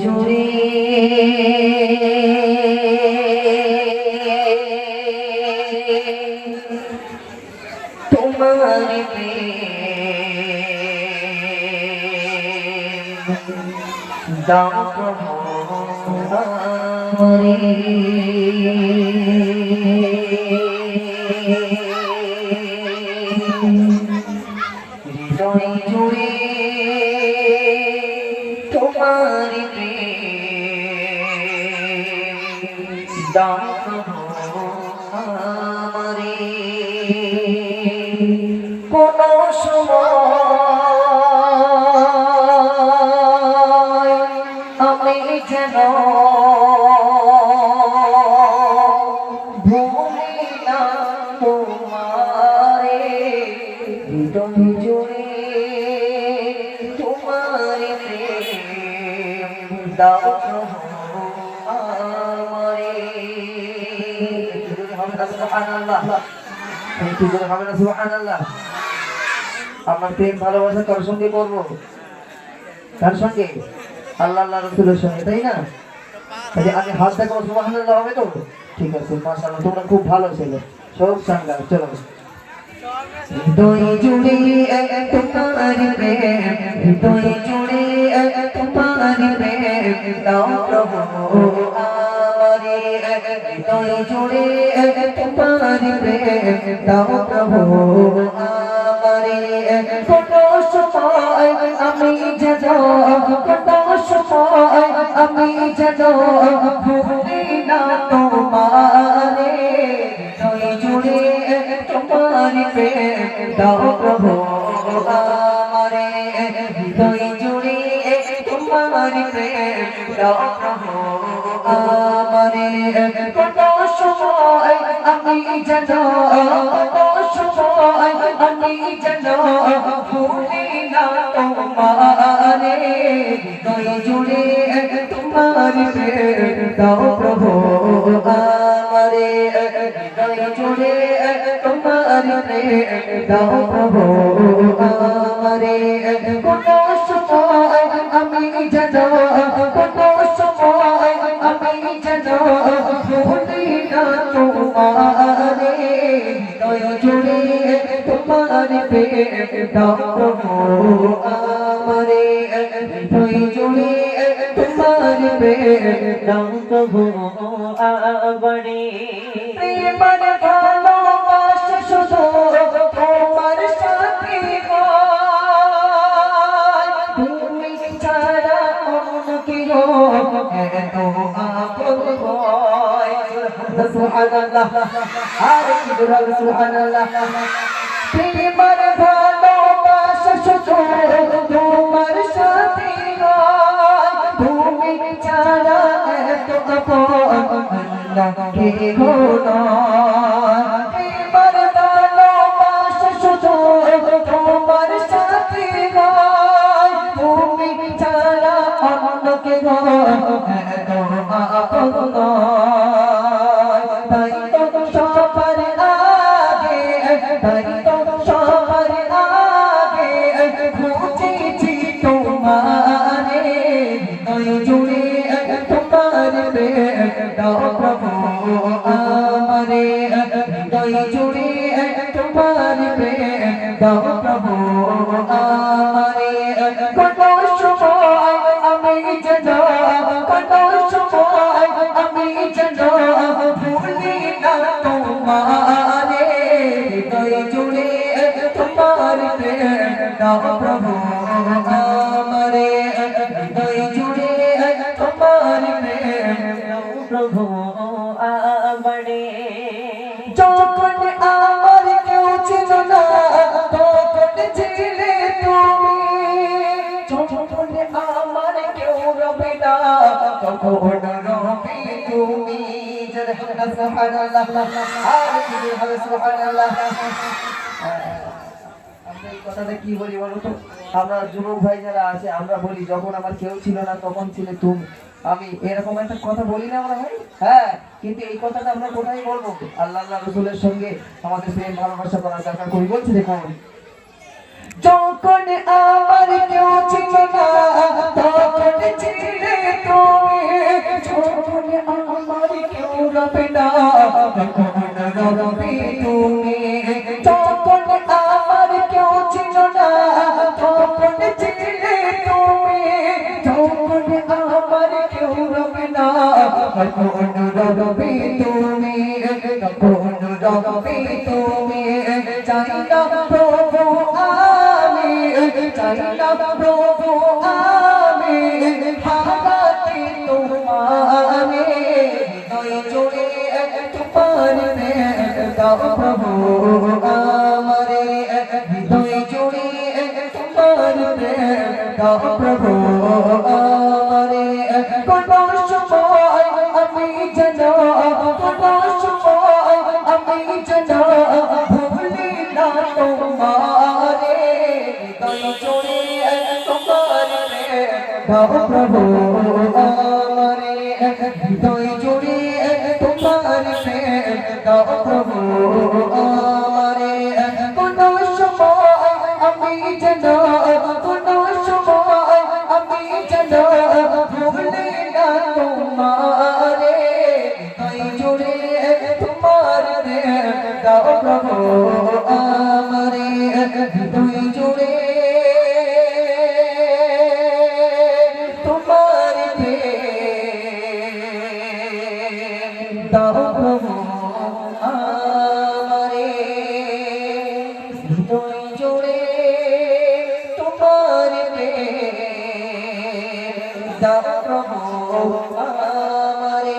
জুড়ে। তোমার দাম হৃদয় জুড়ে। তোমার আমারে কোন সময় আমি যেন ভুলি না তোমারে। দাও আমারে। সুবহানাল্লাহ। একটু জোরে হবে না সুবহানাল্লাহ। আমার প্রেম ভালোবাসা কার সঙ্গে করব। কার সঙ্গে? আল্লাহ আল্লাহ রসুলের সঙ্গে তাই না? আমি হাত দেখাবো সুবহানাল্লাহ হবে তো? ঠিক আছে মাশাআল্লাহ তোমরা খুব ভালো ছেলে। সব সাঙ্গা চলো। হৃদয় জুড়ে তোমার প্রেম হৃদয় জুড়ে তোমার প্রেম দাও প্রভু আমারে হৃদয় জুড়ে তোমার প্রেম দাও প্রভু আমারে কত সময় আমি যেন কত সময় আমি যেন ভুলি না তোমারে হৃদয় জুড়ে তোমার প্রেম দাও প্রভু আমারে হৃদয় জুড়ে তোমার প্রেম আমারে কত সময় আমি যেন, কত সময় আমি যেন ভুলি না তোমারে। হৃদয় জুড়ে তোমার প্রেম দাও প্রভু আমারে হৃদয় জুড়ে তোমার প্রেম দাও প্রভু আমারে কত তোমারে হৃদয় জুড়ে তোমার প্রভু আমারে হৃদয় জুড়ে তোমার প্রভু আমারে প্রেমর ভালোবাসা শুধু তোমার সুবহানাল্লাহ। আর কি দুরাল সুবহানাল্লাহ প্রেমর ভালোবাসা শুধু তোমার সাথে হয় তুমি ছাড়া এত আপন নয়। তোমার প্রেম দাও প্রভু, আমারে কত সময় আমি যেন কত সময় আমি যেন ভুলি না তোমারে। হৃদয় জুড়ে তোমার প্রেম দাও প্রভু, আমারে। হৃদয় জুড়ে তোমার প্রেম দাও প্রভু, আমারে। যখন আমার কি বলি বলো তো আমরা যুবক ভাই যারা আছে আমরা বলি যখন আমার কেউ ছিল না তখন ছিলে তুমি আমি এরকম একটা কথা বলি না আমরা ভাই হ্যাঁ কিন্তু এই কথাটা আমরা কোথায় বলব আল্লাহ আল্লাহ রসুলের সঙ্গে আমাদের প্রেম ভালোবাসা করার দরকার করি বলছি দেখুন যখন আমার রবি তুমি কোন রবি তুমি চাই না প্রভু আমি চাই প্রভু আমি হারাতে তোমার জুড়ে তোমার দাও প্রভু দাও প্রভু আমারে তুই জুড়ি পিতা প্রভু আমারে